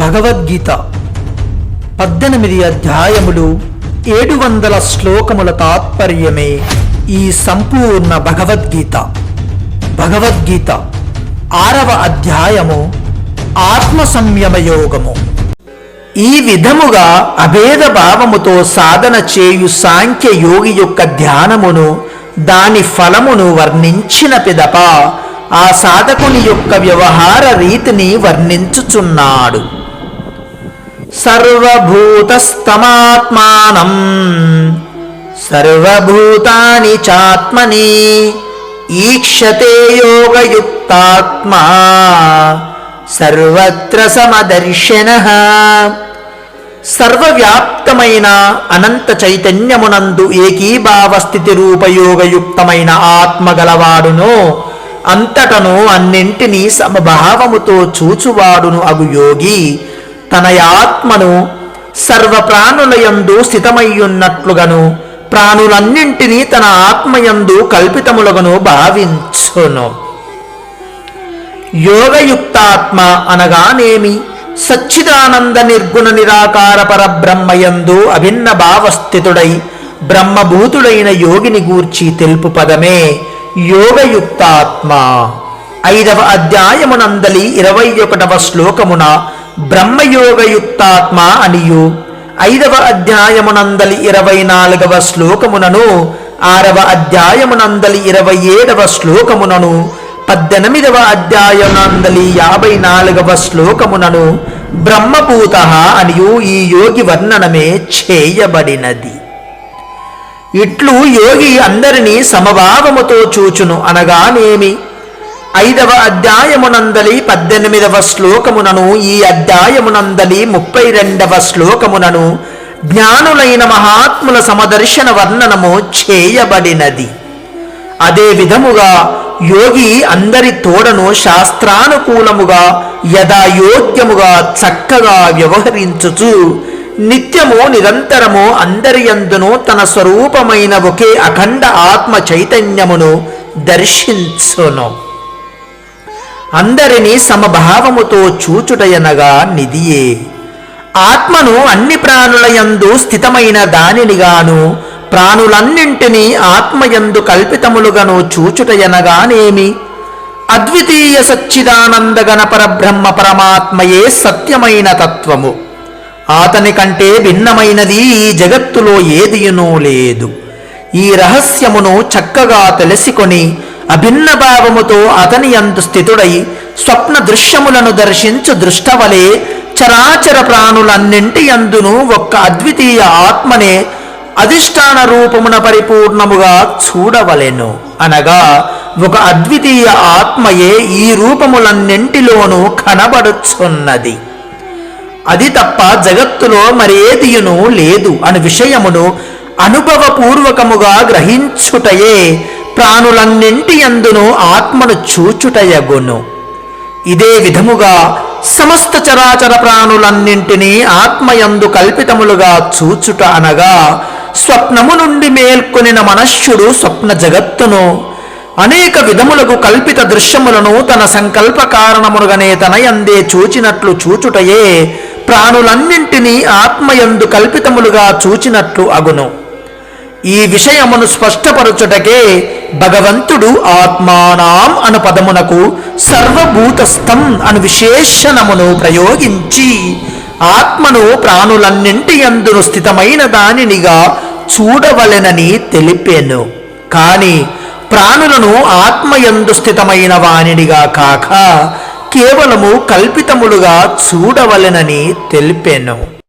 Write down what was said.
భగవద్గీత పద్దెనిమిది అధ్యాయములు ఏడు వందల శ్లోకముల తాత్పర్యమే ఈ సంపూర్ణ భగవద్గీత. భగవద్గీత ఆరవ అధ్యాయము ఆత్మ సంయమ యోగము ఈ విధముగా అభేద భావముతో సాధన చేయు సాంఖ్య యోగి యొక్క ధ్యానమును దాని ఫలమును వర్ణించిన పిదప ఆ సాధకుని యొక్క వ్యవహార రీతిని వర్ణించుచున్నాడు. సర్వభూతస్తమాత్మానం. సర్వభూతాని చాత్మని ఈక్షతే యోగయుక్తాత్మా. సర్వత్ర సమదర్శన. సర్వవ్యాప్తమైన అనంత చైతన్యమునందు ఏకీభావ స్థితి రూపయోగయుక్తమైన ఆత్మ గలవాడును అంతటను అన్నింటినీ సమభావముతో చూచువాడును అగు యోగి. తన ఆత్మను సర్వ ప్రాణులయందు స్థితమయ్యున్నట్లుగను ప్రాణులన్నింటినీ తన ఆత్మయందు కల్పితములుగను భావించును. యోగయుక్తాత్మ అనగానేమి? సచ్చిదానంద నిర్గుణ నిరాకార పరబ్రహ్మయందు అభిన్న భావస్థితుడై బ్రహ్మభూతుడైన యోగిని గూర్చి తెలుపు పదమే యోగయుక్తాత్మ. ఐదవ అధ్యాయమునందలి ఇరవై ఒకటవ శ్లోకమున బ్రహ్మయోగయుక్తాత్మ అనియు. ఐదవ అధ్యాయమునందలి ఇరవై నాలుగవ శ్లోకమునను ఆరవ అధ్యాయమునందలి ఇరవై ఏడవ శ్లోకమునను పద్దెనిమిదవ అధ్యాయనందలి యాభై నాలుగవ శ్లోకమునను బ్రహ్మభూత అనియు ఈ యోగి వర్ణనమే చేయబడినది. ఇట్లు యోగి అందరినీ సమభావముతో చూచును అనగానేమి? ఐదవ అధ్యాయమునందలి పద్దెనిమిదవ శ్లోకమునను ఈ అధ్యాయమునందలి ముప్పై రెండవ శ్లోకమునను జ్ఞానులైన మహాత్ముల సమదర్శన వర్ణనము చేయబడినది. అదే విధముగా యోగి అందరి తోడను శాస్త్రానుకూలముగా యథాయోగ్యముగా చక్కగా వ్యవహరించుచు నిత్యము నిరంతరము అందరి యందును తన స్వరూపమైన ఒకే అఖండ ఆత్మ చైతన్యమును దర్శించును. అందరినీ సమభావముతో చూచుటయనగా నిధియే. ఆత్మను అన్ని ప్రాణులయందు స్థితమైన దానినిగాను ప్రాణులన్నింటినీ ఆత్మయందు కల్పితములుగాను చూచుటయనగానేమి? అద్వితీయ సచ్చిదానందగణ పరబ్రహ్మ పరమాత్మయే సత్యమైన తత్వము. అతని కంటే భిన్నమైనది ఈ జగత్తులో ఏదియునూ లేదు. ఈ రహస్యమును చక్కగా తెలుసుకొని అభిన్న భావముతో అతని యందు స్థితుడై స్వప్న దృశ్యములను దర్శించు దృష్టవలే చరాచర ప్రాణులన్నింటి యందును ఒక్క అద్వితీయ ఆత్మనే అధిష్టాన రూపమున పరిపూర్ణముగా చూడవలెను. అనగా ఒక అద్వితీయ ఆత్మయే ఈ రూపములన్నింటిలోనూ కనబడుచున్నది. అది తప్ప జగత్తులో మరేదియును లేదు అని విషయమును అనుభవపూర్వకముగా గ్రహించుటయే ప్రాణులన్నింటి అందును ఆత్మను చూచుటయగును. ఇదే విధముగా సమస్త చరాచర ప్రాణులన్నింటినీ ఆత్మయందు కల్పితములుగా చూచుట అనగా స్వప్నము నుండి మేల్కొనిన మనశ్యుడు స్వప్న జగత్తును అనేక విధములకు కల్పిత దృశ్యములను తన సంకల్ప తన తనయందే చూచినట్లు చూచుటయే ప్రాణులన్నింటినీ ఆత్మయందు కల్పితములుగా చూచినట్లు అగును. ఈ విషయమును స్పష్టపరచుటకే భగవంతుడు ఆత్మానాం అను పదమునకు సర్వభూతస్థం అను విశేషణమును ప్రయోగించి ఆత్మను ప్రాణులన్నింటి యందును స్థితమైన దానినిగా చూడవలెనని తెలిపాను. కానీ ప్రాణులను ఆత్మయందు స్థితమైన వానినిగా కాక కేవలము కల్పితములుగా చూడవలెనని తెలిపాను.